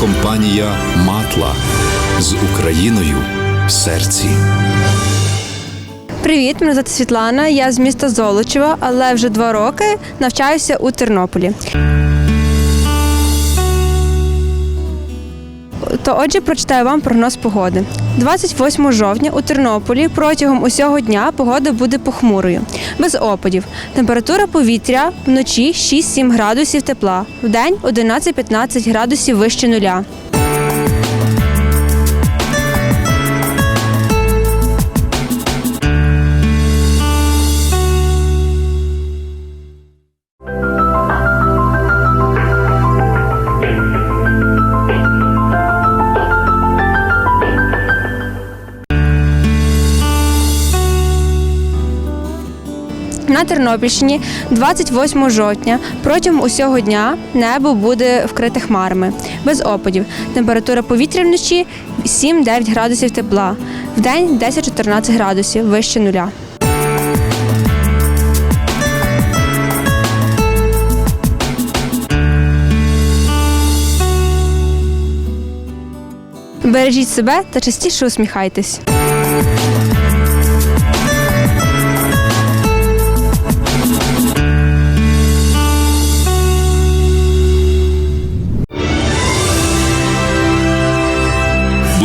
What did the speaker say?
компанія Матла з Україною в серці. Привіт, мене звати Світлана. Я з міста Золочева, але вже два роки навчаюся у Тернополі. То отже, прочитаю вам прогноз погоди. 28 жовтня у Тернополі протягом усього дня погода буде похмурою, без опадів. Температура повітря вночі 6-7 градусів тепла, вдень 11-15 градусів вище нуля. На Тернопільщині 28 жовтня протягом усього дня небо буде вкрите хмарами, без опадів. Температура повітря вночі 7-9 градусів тепла, вдень 10-14 градусів вище нуля. Бережіть себе та частіше усміхайтесь.